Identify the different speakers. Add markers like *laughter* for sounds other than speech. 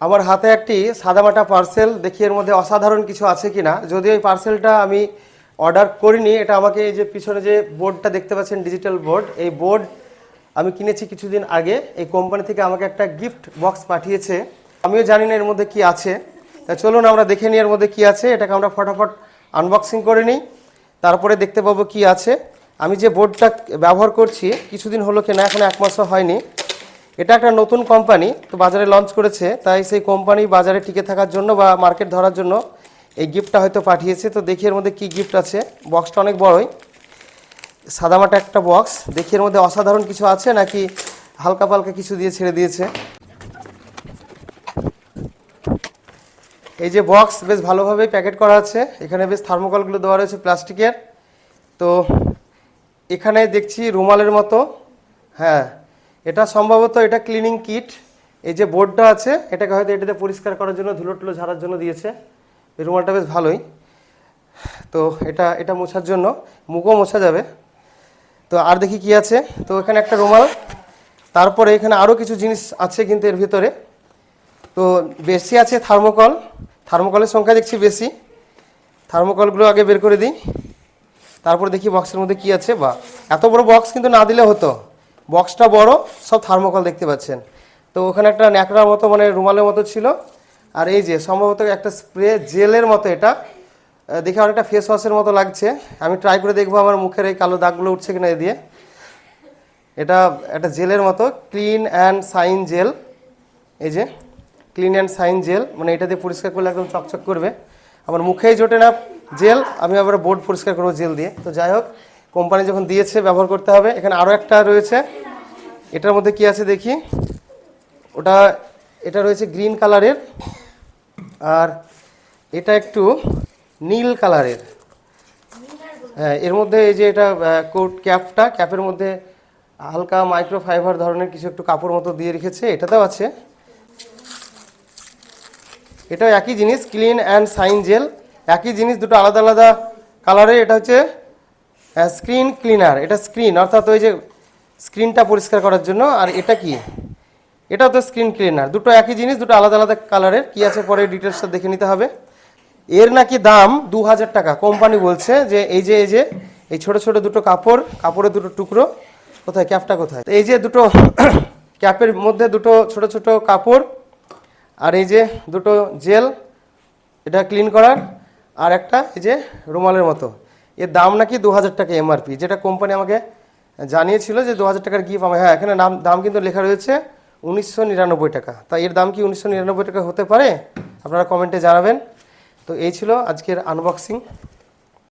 Speaker 1: আমার হাতে একটি সাদামাটা পার্সেল দেখি এর মধ্যে অসাধারণ কিছু আছে কিনা। যদি ওই পার্সেলটা আমি অর্ডার করিনি, এটা আমাকে এই যে পিছনে যে বোর্ডটা দেখতে পাচ্ছেন ডিজিটাল বোর্ড এই বোর্ড আমি কিনেছি কিছুদিন আগে। এই কোম্পানি থেকে আমাকে একটা গিফট বক্স পাঠিয়েছে। আমিও জানি না এর মধ্যে কি আছে। তা চলুন আমরা দেখে নিই এর মধ্যে কি আছে। এটাকে আমরা ফটাফট আনবক্সিং করে নিই। তারপরে দেখতে পাবো কি আছে। আমি যে বোর্ডটা ব্যবহার করছি, কিছুদিন হলো কিনা, এখন এক মাসও হয়নি। এটা একটা নতুন কোম্পানি তো বাজারে লঞ্চ করেছে, তাই সেই কোম্পানি বাজারে টিকে থাকার জন্য বা মার্কেট ধরার জন্য এই গিফটটা হয়তো পাঠিয়েছে। তো দেখি এর মধ্যে কি গিফট আছে। বক্সটা অনেক বড়ই। সাদামাটা একটা বক্স দেখি এর মধ্যে অসাধারণ কিছু আছে নাকি হালকা পালকা কিছু দিয়ে ছেড়ে দিয়েছে। এই যে বক্স বেশ ভালোভাবে প্যাকেট করা আছে। এখানে বেশ থার্মোকলগুলো দেওয়া রয়েছে প্লাস্টিকের তো এখানে দেখছি রুমালের মতো। হ্যাঁ এটা সম্ভবত এটা ক্লিনিং কিট এই যে বোর্ডটা আছে, এটাকে হয়তো এটাতে পরিষ্কার করার জন্য ধুলো টুলো ঝাড়ার জন্য দিয়েছে। রুমালটা বেশ ভালোই। তো এটা এটা মোছার জন্য, মুখও মোছা যাবে। তো আর দেখি কি আছে। তো এখানে একটা রুমাল, তারপরে এখানে আরও কিছু জিনিস আছে কিন্তু এর ভিতরে। তো বেশি আছে থার্মোকল, থার্মোকলের সংখ্যা দেখছি বেশি। থার্মোকলগুলো আগে বের করে দিই। তারপর দেখি বক্সের মধ্যে কি আছে। বা, এত বড় বক্স কিন্তু না দিলে হতো। বক্সটা বড়, সব থার্মোকল দেখতে পাচ্ছেন। তো ওখানে একটা ন্যাকড়ার মতো মানে রুমালের মতো ছিল। আর এই যে, সম্ভবত একটা স্প্রে জেলের মতো এটা। দেখে অনেকটা ফেস ওয়াশের মতো লাগছে। আমি ট্রাই করে দেখব আমার মুখের এই কালো দাগগুলো উঠছে কিনা দিয়ে। এটা একটা জেলের মতো ক্লিন অ্যান্ড সাইন জেল এই যে ক্লিন অ্যান্ড সাইন জেল মানে এটা দিয়ে পরিষ্কার করলে একদম চকচক করবে। আমার মুখেই জোটে না জেল আমি আবার বোর্ড পরিষ্কার করব জেল দিয়ে। তো যাই হোক কোম্পানি যখন দিয়েছে, ব্যবহার করতে হবে, এখানে আরও একটা রয়েছে। এটার মধ্যে কি আছে দেখি? ওটা, এটা রয়েছে গ্রিন কালারের, আর এটা একটু নীল কালারের। হ্যাঁ এর মধ্যে এই যে এটা কোট ক্যাপটা, ক্যাপের মধ্যে হালকা মাইক্রো ফাইবার ধরনের কিছু একটু কাপড় মতো দিয়ে রেখেছে, এটাতেও আছে। এটাও একই জিনিস, ক্লিন অ্যান্ড সাইন জেল। একই জিনিস, দুটো আলাদা আলাদা কালারের, এটা হচ্ছে স্ক্রিন ক্লিনার এটা স্ক্রিন অর্থাৎ ওই যে স্ক্রিনটা পরিষ্কার করার জন্য, আর এটা কি? এটা তো স্ক্রিন ক্লিনার দুটো একই জিনিস, দুটো আলাদা আলাদা কালারের কি আছে পরে ডিটেলসটা দেখে নিতে হবে। এর নাকি দাম দু হাজার টাকা কোম্পানি বলছে যে এই যে এই যে, এই ছোট ছোট দুটো কাপড়, কাপড়ের দুটো টুকরো, কোথায়, ক্যাপটা কোথায়? এই যে দুটো *coughs* ক্যাপের মধ্যে দুটো ছোট ছোট কাপড়, আর এই যে দুটো জেল এটা ক্লিন করার, আর একটা এই যে রুমালের মতো। এর দাম নাকি দু হাজার টাকা এমআরপি যেটা কোম্পানি আমাকে জানিয়েছিল যে দু হাজার টাকার গিফট আমার হ্যাঁ এখানে নাম দাম কিন্তু লেখা রয়েছে উনিশশো নিরানব্বই টাকা। তা এর দাম কি উনিশশো নিরানব্বই টাকা হতে পারে? আপনারা কমেন্টে জানাবেন। তো এই ছিল আজকের আনবক্সিং